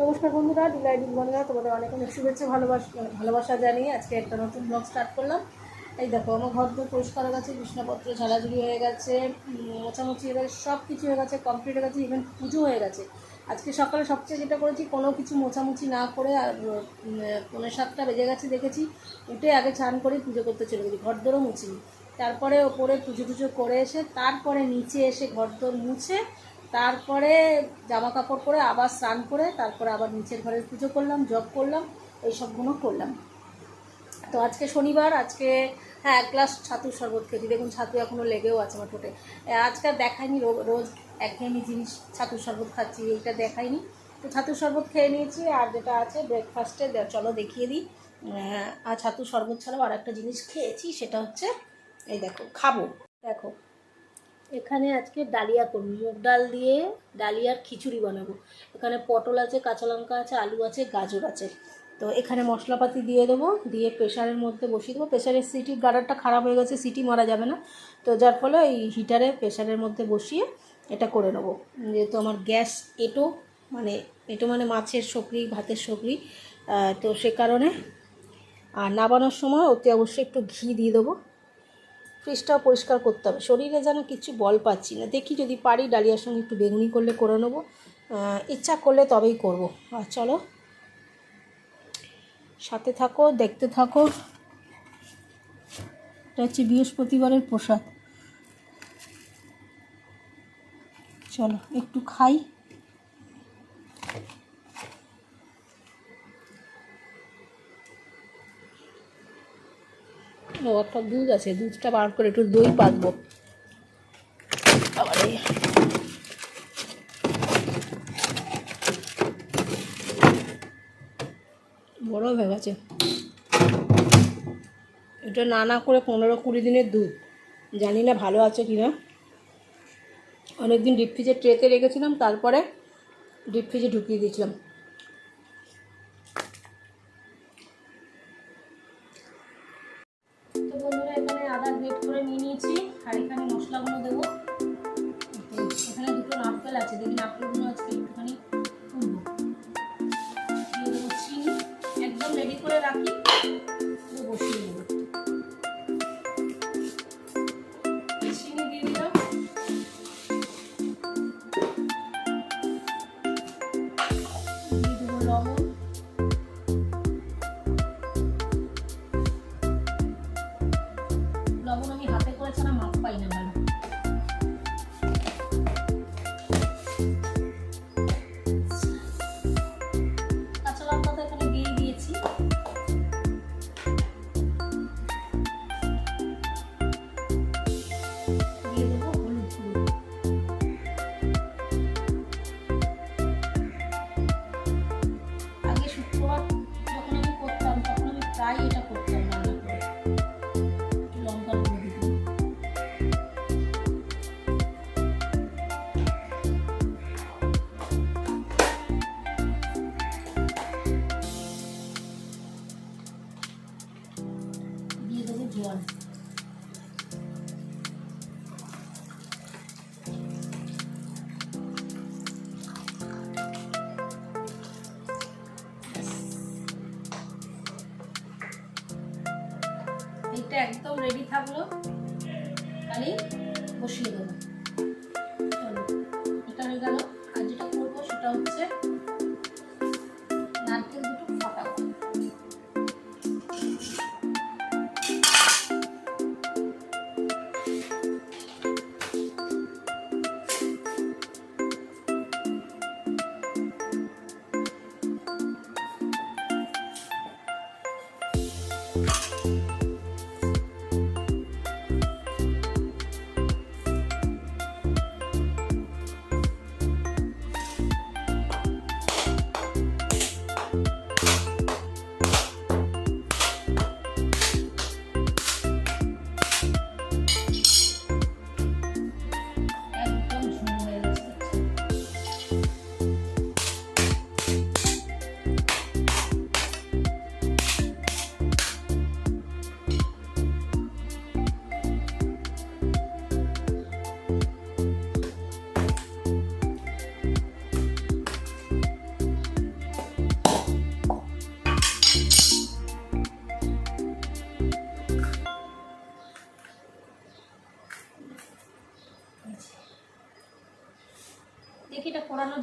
নমস্কার বন্ধুরা ডিলাইডিং বন্ধুরা তোমাদের অনেক অনেক শুভেচ্ছা ভালোবাসা ভালোবাসা জানিয়ে আজকে একটা নতুন ব্লগ স্টার্ট করলাম। এই দেখো আমার ঘর তো পরিষ্কার হয়ে গেছে বিছনাপত্র ঝালাঝুলি হয়ে গেছে মোছামুছি হয়ে গেছে সব কিছু হয়ে গেছে কমপ্লিট হয়ে গেছে ইভেন পুজো হয়ে গেছে। আজকে সকালে সবচেয়ে যেটা করেছি কোনো কিছু মোছামুছি না করে আর উম, পৌনে সাতটা বেজে গেছে দেখেছি উঠে আগে চান করে পুজো করতে চলে গেছি ঘর দোরও মুছিনি। তারপরে ওপরে পুজো টুজো করে এসে তারপরে নিচে এসে ঘর দোর মুছে তারপরে জামা কাপড় পরে আবার স্নান করে তারপরে আবার নিচের ঘরের পুজো করলাম জব করলাম এই সবগুলো করলাম। তো আজকে শনিবার, আজকে হ্যাঁ এক গ্লাস ছাতুর শরবত খেয়েছি। দেখুন, ছাতু এখনও লেগেও আছে আমার ঠোঁটে। আজকে রো- রোজ একঘেয়েমি জিনিস ছাতুর শরবত খাচ্ছি, এইটা দেখাইনি। তো ছাতুর শরবত খেয়ে নিয়েছি, আর যেটা আছে ব্রেকফাস্টে চলো দেখিয়ে দিই। আর ছাতুর শরবত ছাড়াও আর একটা জিনিস খেয়েছি, সেটা হচ্ছে, এই দেখো, খাব। দেখো এখানে আজকে ডালিয়া করব। মুগ ডাল দিয়ে ডালিয়ার খিচুড়ি বানাবো। এখানে পটল আছে, কাঁচা লঙ্কা আছে, আলু আছে, গাজর আছে। তো এখানে মশলাপাতি দিয়ে দেবো, দিয়ে প্রেশারের মধ্যে বসিয়ে দেবো। প্রেশারের সিটি গার্ডারটা খারাপ হয়ে গেছে, সিটি মারা যাবে না। তো যার ফলে এই হিটারে প্রেশারের মধ্যে বসিয়ে এটা করে নেব। যেহেতু আমার গ্যাস এটো মানে এটো মানে মাছের সকরি ভাতের সকরি তো সে কারণে, আর নাবানোর সময় অতি অবশ্যই একটু ঘি দিয়ে দেবো। ফ্রিজটাও পরিষ্কার করতে হবে। শরীরে যেন কিছু বল পাচ্ছি না। দেখি যদি পারি, ডালিয়ার সঙ্গে একটু বেগুনি করলে করে নেব। ইচ্ছা করলে তবেই করব। আর চলো, সাথে থাকো, দেখতে থাকো। এটা হচ্ছে বৃহস্পতিবারের প্রসাদ। চলো, একটু খাই। একটা দুধ আছে, দুধটা বার করে একটু দই পাতবো। বড় হয়ে গেছে। এটা না না করে পনেরো কুড়ি দিনের দুধ। জানি না ভালো আছে কি না অনেকদিন ডিপ ফ্রিজে ট্রেতে রেখেছিলাম, তারপরে ডিপ ফ্রিজে ঢুকিয়ে দিয়েছিলাম।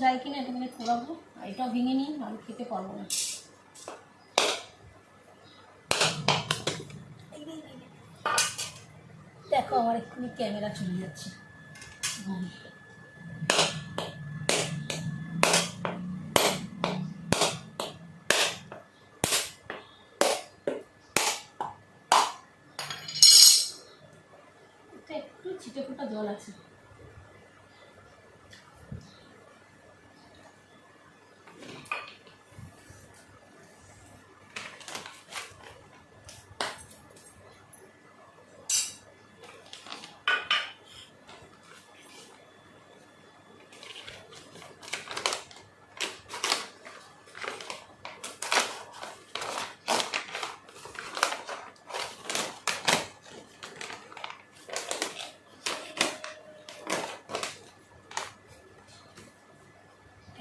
যায় কিনা, এটা মানে করাবো আর এটাও ভেঙে নিই আমি খেতে পারব না। দেখো আমার এক্ষুনি ক্যামেরা চলে যাচ্ছে। ছিটে ফোটা জল আছে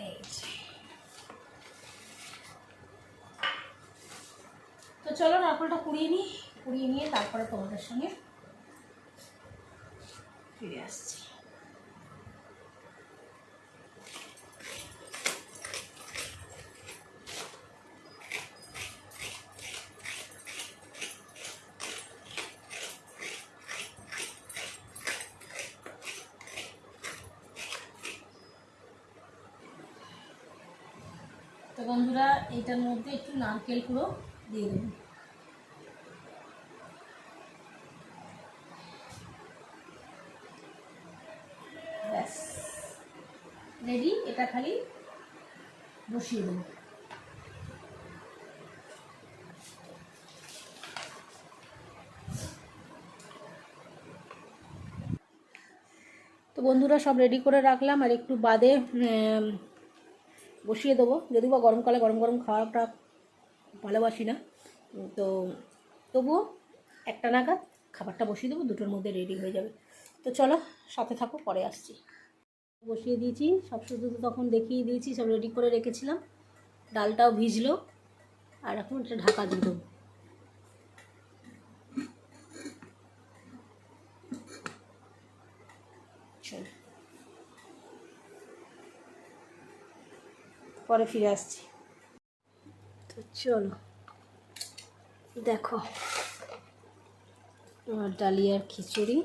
এই যে। তো চলো নারকলটা কুড়িয়ে নিই কুড়িয়ে নিয়ে তারপরে তোমাদের সঙ্গে ফিরে আসছি। তো বন্ধুরা এটার মধ্যে একটু নারকেল কুড়ো দিয়ে দেবো। এটা খালি বসিয়ে দেবো। তো বন্ধুরা, সব রেডি করে রাখলাম আর একটু বাদে বসিয়ে দেবো। যদিও বা গরমকালে গরম গরম খাওয়াটা ভালোবাসি না, তো তবুও একটা নাগাদ খাবারটা বসিয়ে দেবো, দুটোর মধ্যে রেডি হয়ে যাবে। তো চলো, সাথে থাকো, পরে আসছি। বসিয়ে দিয়েছি। সব শুধু তখন দেখিয়ে দিয়েছি, সব রেডি করে রেখেছিলাম। ডালটাও ভিজলো। আর এখন এটা ঢাকা চলো। পরে ফিরে আসছি। তো চলো। দেখো। ডালিয়ার খিচুড়ি।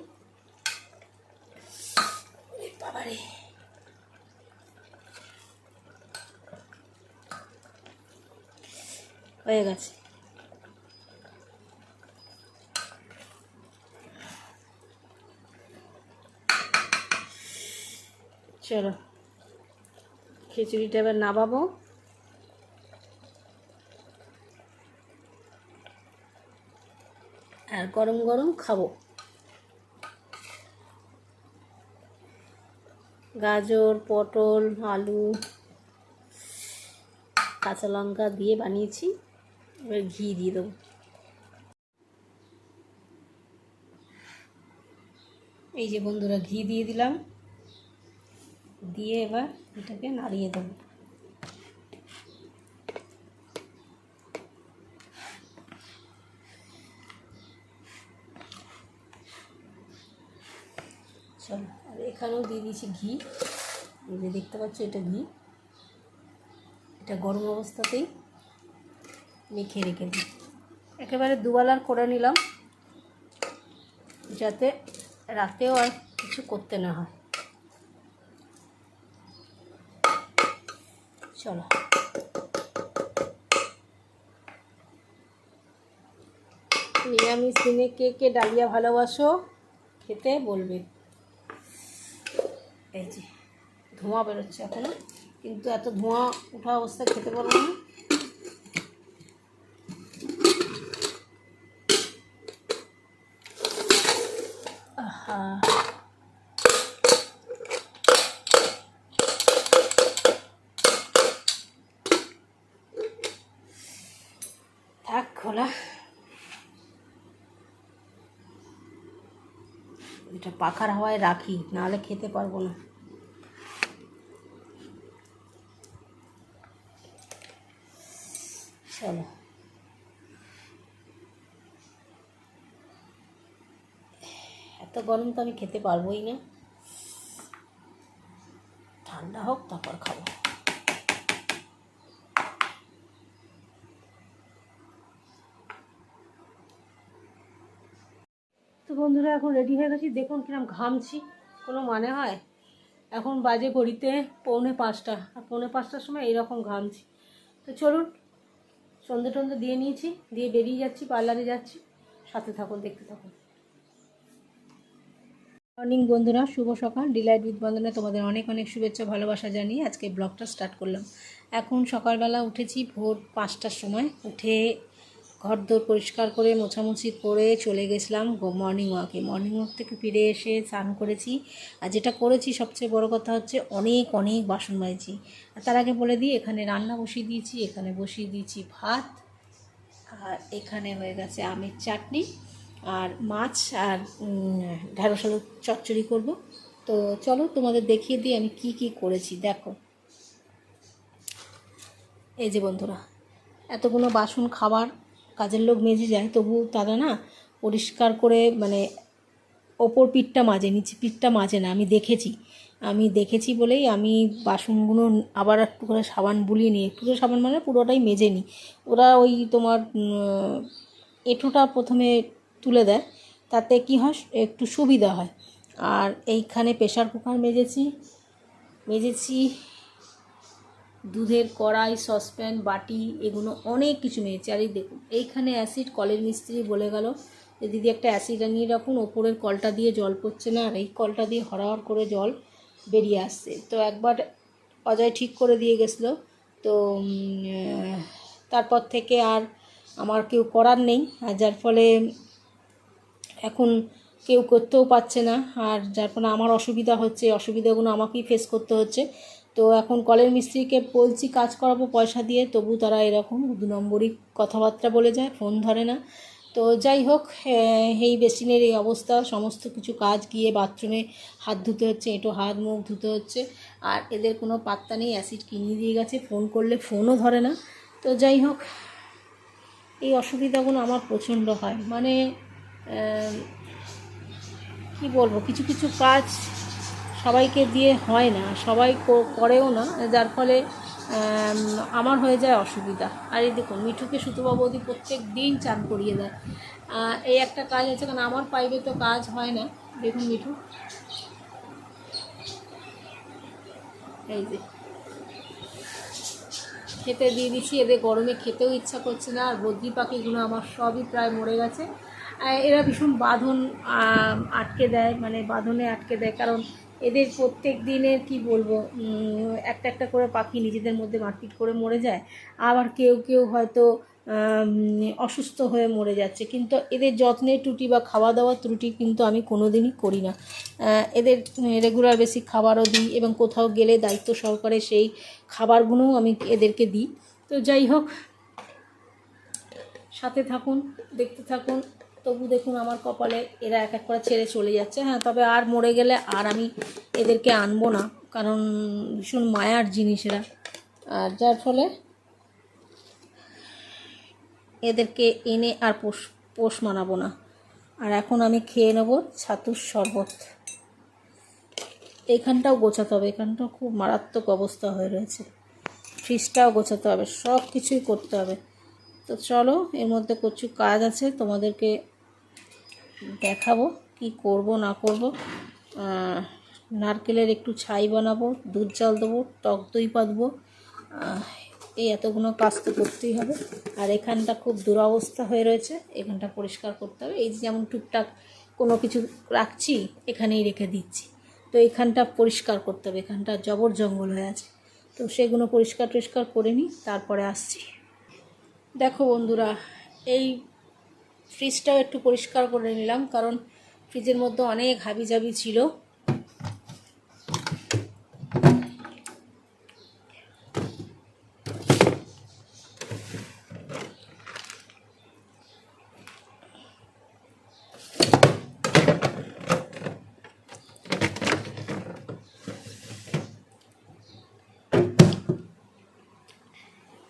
বাবারে। হয়ে গেছে। চলো, খিচুড়িটা এবার নামাবো। আর গরম গরম খাব। গাজর, পটল, আলু, কাঁচা লঙ্কা দিয়ে বানিয়েছি। এবার ঘি দিয়ে দেবো। এই যে বন্ধুরা, ঘি দিয়ে দিলাম। দিয়ে এবার এটাকে নাড়িয়ে দেবো। চলো, আর এখানেও দিয়ে দিয়েছি ঘি। এই যে দেখতে পাচ্ছ, এটা ঘি। এটা গরম অবস্থাতেই মেখে রেখে দিই। একেবারে দুবেলার করে নিলাম, যাতে রাতেও আর কিছু করতে না হয়। চলো। নিরামিষ দিনে কে কে ডালিয়া ভালোবাসো খেতে বলবে। এই যে, ধোঁয়া বেরোচ্ছে এখনও, কিন্তু এত ধোঁয়া ওঠা অবস্থায় খেতে পারব না আহা থাক খোলা এটা পাখার হাওয়ায় রাখি, নাহলে খেতে পারব না। চলো। এত গরম তো আমি খেতে পারবোই না ঠান্ডা হোক তারপর খাব তো বন্ধুরা, এখন রেডি হয়ে গেছি। দেখুন কিরম ঘামছি। কোনো মানে হয়? এখন বাজে ঘড়িতে পৌনে পাঁচটা। আর পৌনে পাঁচটার সময় এইরকম ঘামছি। তো চলুন, সন্ধে টন্ধে দিয়ে নিয়েছি। দিয়ে বেরিয়ে যাচ্ছি, পার্লারে যাচ্ছি। সাথে থাকুন, দেখতে থাকুন। মর্নিং বন্ধুরা, শুভ সকাল। ডিলাইট উইথ বন্ধনে তোমাদের অনেক অনেক শুভেচ্ছা, ভালোবাসা জানিয়ে আজকে ব্লগটা স্টার্ট করলাম। এখন সকালবেলা উঠেছি ভোর পাঁচটার সময়। উঠে ঘর দোর পরিষ্কার করে, মোছামুছি করে চলে গেছিলাম মর্নিং ওয়াকে মর্নিং ওয়াক থেকে ফিরে এসে স্নান করেছি। আর যেটা করেছি সবচেয়ে বড় কথা হচ্ছে অনেক অনেক বাসন মাজছি আর তার আগে বলে দিই, এখানে রান্না বসিয়ে দিয়েছি, এখানে বসিয়ে দিয়েছি ভাত, আর এখানে হয়ে গেছে আমের চাটনি, আর মাছ, আর ঢ্যাঁড়স আলুর চচ্চড়ি করব। তো চলো তোমাদের দেখিয়ে দিই আমি কি কি করেছি, দেখো। এই যে বন্ধুরা, এতগুলো বাসন খাবার কাজের লোক মেজে যায়, তবু তারা না পরিষ্কার করে মানে ওপর পিঠটা মাজে, নিচে পিঠটা মাজে না। আমি দেখেছি আমি দেখেছি বলেই আমি বাসনগুলো আবার একটু করে সাবান বুলিয়ে নিই। একটু করে সাবান মানে পুরোটাই মেজে নিই। ওরা ওই তোমার এঁঠোটা প্রথমে তুলে দেয়, তাতে কি হয়, একটু সুবিধা হয়। আর এইখানে প্রেশার কুকার মেজেছি মেজেছি দুধের কড়াই, সসপ্যান, বাটি, এগুলো অনেক কিছু মেয়েছে আর এই দেখুন, এইখানে অ্যাসিড কলের মিস্ত্রি বলে গেল যে, দিদি, একটা অ্যাসিড আনিয়ে রাখুন, ওপরের কলটা দিয়ে জল পড়ছে না, আর এই কলটা দিয়ে হরহর করে জল বেরিয়ে আসছে। তো একবার অজয় ঠিক করে দিয়ে গেছিল। তো তারপর থেকে আর আমার কেউ করার নেই। আর যার ফলে এখন কেউ করতেও পারছে না। আর যার ফলে আমার অসুবিধা হচ্ছে, অসুবিধাগুলো আমাকেই ফেস করতে হচ্ছে। তো এখন কলের মিস্ত্রিকে বলছি কাজ করাবো পয়সা দিয়ে, তবু তারা এরকম দু নম্বরই কথাবার্তা বলে যায়, ফোন ধরে না। তো যাই হোক এই বেসিনের এই অবস্থা, সমস্ত কিছু কাজ গিয়ে বাথরুমে হাত ধুতে হচ্ছে, এঁটো হাত মুখ ধুতে হচ্ছে, আর এদের কোনো পাত্তা নেই, অ্যাসিড কিনে দিয়ে গেছে, ফোন করলে ফোনও ধরে না। তো যাই হোক, এই অসুবিধাগুলো আমার প্রচণ্ড হয়। মানে কি বলব, কিছু কিছু কাজ সবাইকে দিয়ে হয় না, সবাই করেও না, যার ফলে আমার হয়ে যায় অসুবিধা। আর এই দেখুন, মিঠুকে সুতোবাবদি প্রত্যেক দিন চান করিয়ে দেয়। এই একটা কাজ আছে, কারণ আমার পাইবে তো কাজ হয় না। দেখুন মিঠু। এই যে। খেতে দিয়ে দিচ্ছি, এদের গরমে খেতেও ইচ্ছা করছে না, আর বদ্রি পাখিগুলো আমার সবই প্রায় মরে গেছে। এরা ভীষণ বাঁধন আটকে দেয় মানে বাঁধনে আটকে দেয়, কারণ এদের প্রত্যেক দিনের, কি বলব একটা একটা করে পাখি নিজেদের মধ্যে মারপিট করে মরে যায়। আবার কেউ কেউ হয়তো অসুস্থ হয়ে মরে যাচ্ছে। কিন্তু এদের যত্নের ত্রুটি বা খাওয়া দাওয়ার ত্রুটি কিন্তু আমি কোনো দিনই করি না। এদের রেগুলার বেসিক খাবারও দিই এবং কোথাও গেলে দায়িত্ব সহকারে সেই খাবারগুলোও আমি এদেরকে দিই। তো যাই হোক, সাথে থাকুন, দেখতে থাকুন। তবু দেখুন আমার কপালে এরা এক এক করে ছেড়ে চলে যাচ্ছে। হ্যাঁ তবে আর মরে গেলে আর আমি এদেরকে আনব না, কারণ ভীষণ মায়ার জিনিস এরা। আর যার ফলে এদেরকে এনে আর পোষ পোষ মানাবো না। আর এখন আমি খেয়ে নেব ছাতুর শরবত। এখানটাও গোছাতে হবে, এখানটাও খুব মারাত্মক অবস্থা হয়ে রয়েছে। ফ্রিজটাও গোছাতে হবে সব কিছুই করতে হবে। তো চলো, এর মধ্যে প্রচুর কাজ আছে, তোমাদেরকে দেখাবো কি করব, না করব। নারকেলের একটু ছাই বানাবো, দুধ জাল দেবো, টক দই পাতবো। এই এতগুলো কাজ তো করতেই হবে। আর এখানটা খুব দুরবস্থা হয়ে রয়েছে, এখানটা পরিষ্কার করতে হবে। এই যে যেমন টুকটাক কোনো কিছু রাখছি, এখানেই রেখে দিচ্ছি। তো এখানটা পরিষ্কার করতে হবে, এখানটা জবর জঙ্গল হয়ে আছে। তো সেগুলো পরিষ্কার টরিষ্কার করে নিই, তারপরে আসছি। দেখো বন্ধুরা এই ফ্রিজটাও একটু পরিষ্কার করে নিলাম কারণ ফ্রিজের মধ্যে অনেক হাবিজাবি ছিল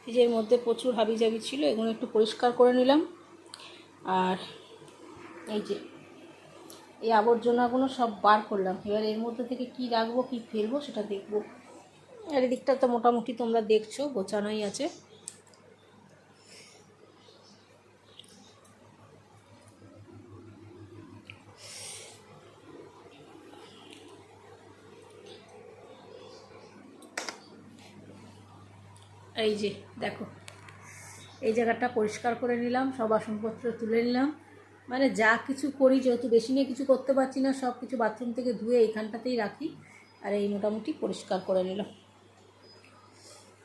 ফ্রিজের মধ্যে প্রচুর হাবিজাবি ছিল, এগুলো একটু পরিষ্কার করে নিলাম। আর এই যে, এই আবর্জনাগুলো সব বার করলাম। এবার এর মধ্যে থেকে কি রাখব, কি ফেলব সেটা দেখব। আর এদিকটা তো মোটামুটি তোমরা দেখছ, গোছানোই আছে। এই যে, দেখো। এই জায়গাটা পরিষ্কার করে নিলাম, সব বাসনপত্র তুলে নিলাম। মানে যা কিছু করি, যেহেতু বেশি নিয়ে কিছু করতে পারছি না, সব কিছু বাথরুম থেকে ধুয়ে এইখানটাতেই রাখি আর এই মোটামুটি পরিষ্কার করে নিলাম।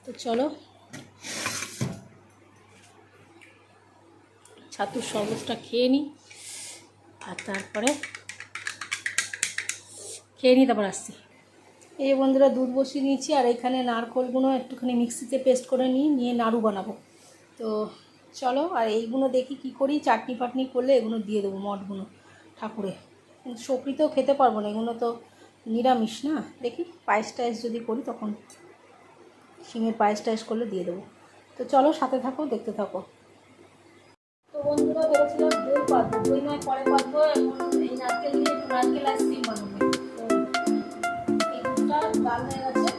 তো চলো। ছাতুর শরবতটা খেয়ে নিই আর তারপরে খেয়ে নিই তারপর আসছি। এই বন্ধুরা, দুধ বসিয়ে নিয়েছি আর এখানে নারকোলগুলো একটুখানি মিক্সিতে পেস্ট করে নিই, নিয়ে নাড়ু বানাবো। তো চলো, আর এইগুলো দেখি কি করি। চাটনি ফাটনি করলে এগুলো দিয়ে দেবো, মঠগুলো, ঠাকুরে। কিন্তু সকরিতেও খেতে পারব না, এগুলো তো নিরামিষ না? দেখি, পায়েস টায়েস যদি করি তখন শিমের পায়েস টায়েস করলে দিয়ে দেবো। তো চলো, সাথে থাকো, দেখতে থাকো। তো বন্ধুরা, ভেবেছিলাম দই পাতবো দই নয় পরে পাতবো এই নারকেল দিয়ে নারকেল আইসক্রিম বানাবো। তো এই দুধটা গাল হয়ে গেছে।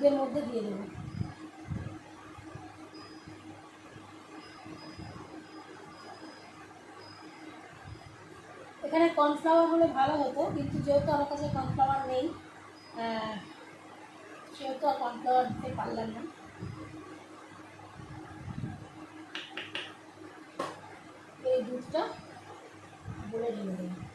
দুধের মধ্যে দিয়ে দেবো। এখানে কর্নফ্লাওয়ার হলে ভালো হতো, কিন্তু যেহেতু আমার কাছে কর্নফ্লাওয়ার নেই সেহেতু আর কর্নফ্লাওয়ার দিতে পারলাম না। এই দুধটা বলে ঢেলে দেবো।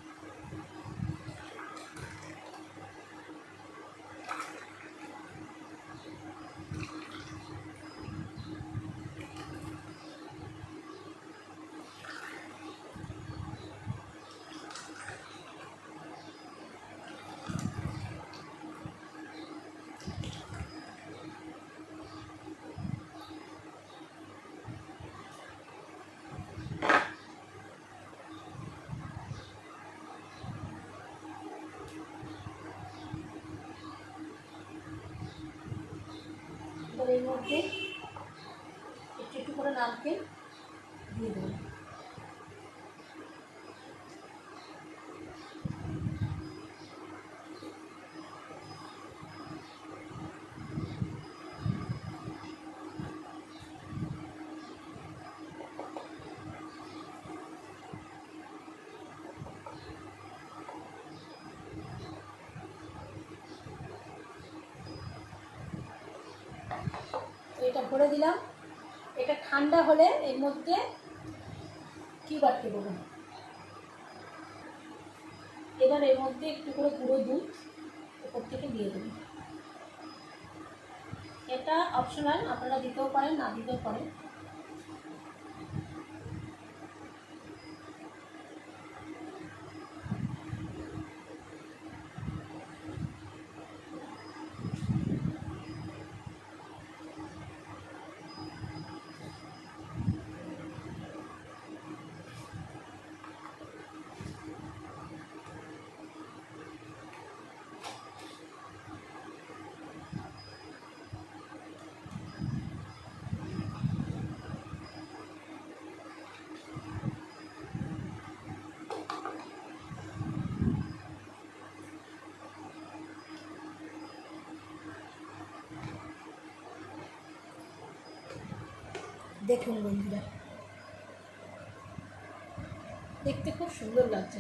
এবার এর মধ্যে একটু একটু করে নারকেল দিয়ে দেবো ভরে দিলাম। এটা ঠান্ডা হলে এর মধ্যে কি বাড়তে দেবো? এবার এর মধ্যে একটু করে গুঁড়ো দুধ উপর থেকে দিয়ে দেবেন এটা অপশনাল আপনারা দিতেও পারেন, না দিতেও পারেন। দেখুন বন্ধুরা। দেখতে খুব সুন্দর লাগছে।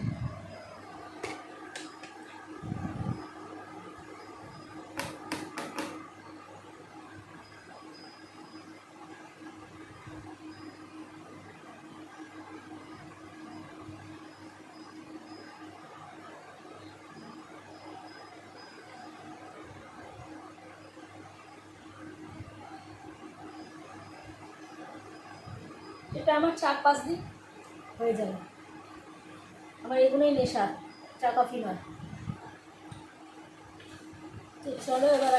এটা আমার চার পাঁচ দিন হয়ে যাবে আমার এগুলোই নেশা, চা, কফি নয়। চলো এবার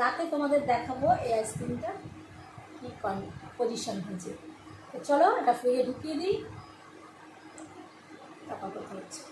রাতে তোমাদের দেখাবো এই আইসক্রিমটা কী পজিশন হয়েছে। তো চলো এটা ফ্রিজে ঢুকিয়ে দিই তারপর কথা হচ্ছে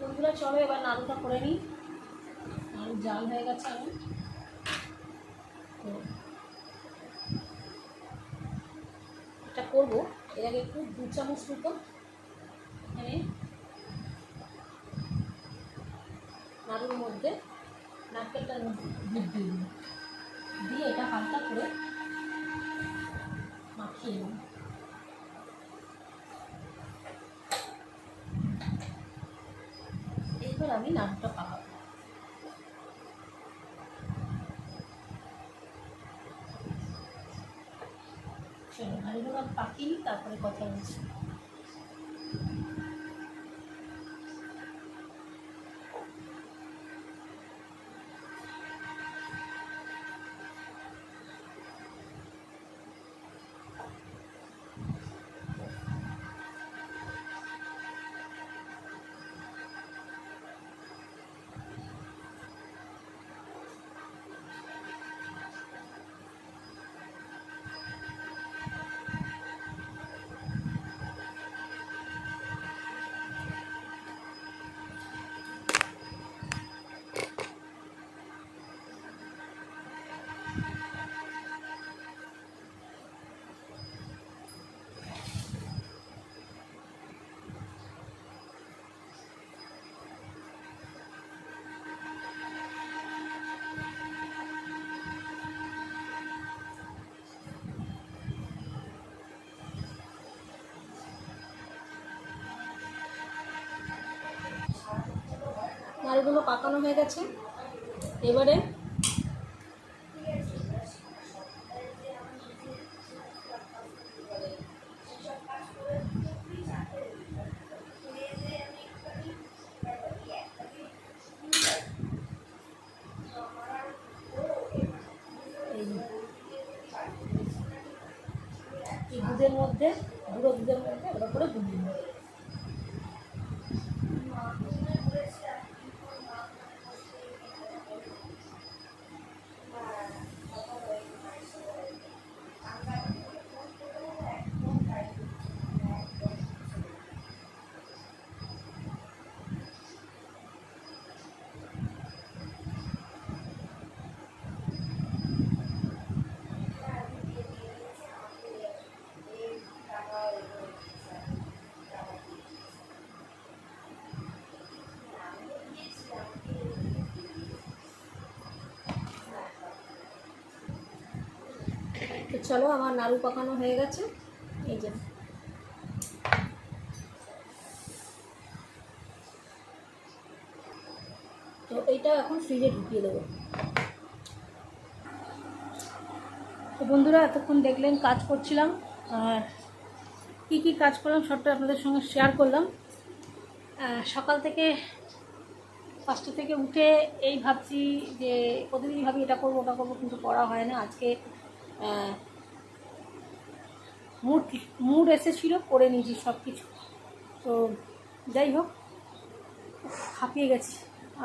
বন্ধুরা চলো এবার নাড়ুটা করে নিই। নাড়ু জাল হয়ে গেছে আমি তো এটা করব। এর আগে একটু দু চামচ মতো এখানে নাড়ুর মধ্যে নারকেলটার মধ্যে দুধ দিয়ে দিই দিয়ে এটা হালকা করে মাখিয়ে নেব। আমি নাড়ুটা পাকাবো চলো ভালো পাকিয়ে তারপরে কথা বলছি। নাড়ুগুলো পাকানো হয়ে গেছে। এবারে দুধের মধ্যে দুধের মধ্যে ওটা করে গুলিয়ে নেব তো চলো, আমার নাড়ু পাকানো হয়ে গেছে। এই যে। তো এইটা এখন ফ্রিজে ঢুকিয়ে দেবো। তো বন্ধুরা, এতক্ষণ দেখলেন কাজ করছিলাম, আর কী কী কাজ করলাম সবটা আপনাদের সঙ্গে শেয়ার করলাম। সকাল থেকে পাঁচটা থেকে উঠে এই ভাবছি যে, প্রতিদিনই ভাবি এটা করব, ওটা করব, কিন্তু করা হয় না। আজকে মুড মুড এসেছিল, করে নিয়েছি সব কিছু তো যাই হোক হাঁপিয়ে গেছি।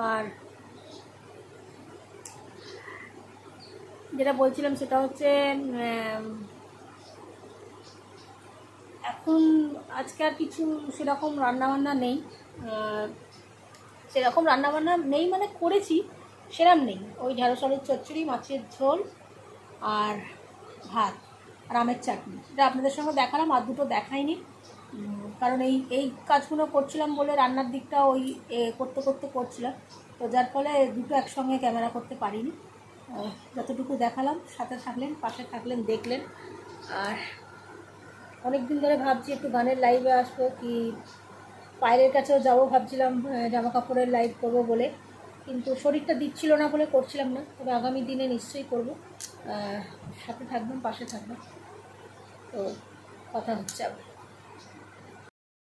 আর যেটা বলছিলাম সেটা হচ্ছে এখন আজকে আর কিছু সেরকম রান্নাবান্না নেই। সেরকম রান্নাবান্না নেই মানে করেছি, সেরম নেই। ওই ঢেঁড়স আলুর চচ্চড়ি, মাছের ঝোল, আর ভাত আর আমের চাটনি। এটা আপনাদের সঙ্গে দেখালাম, আর দুটো দেখাইনি। কারণ এই এই কাজগুলো করছিলাম বলে রান্নার দিকটা ওই করতে করতে করছিলাম। তো যার ফলে দুটো একসঙ্গে ক্যামেরা করতে পারিনি। যতটুকু দেখালাম, সাথে থাকলেন, পাশে থাকলেন, দেখলেন। আর অনেক দিন ধরে ভাবছি একটু গানের লাইভে আসব, কি পায়ের কাছেও যাব ভাবছিলাম জামা কাপড়ের লাইভ করব বলে। কিন্তু শরীরটা দিচ্ছিল না বলে করছিলাম না, তবে আগামী দিনে নিশ্চয়ই করব। সাথে থাকবেন, পাশে থাকবেন। তো কথা হচ্ছে আবার।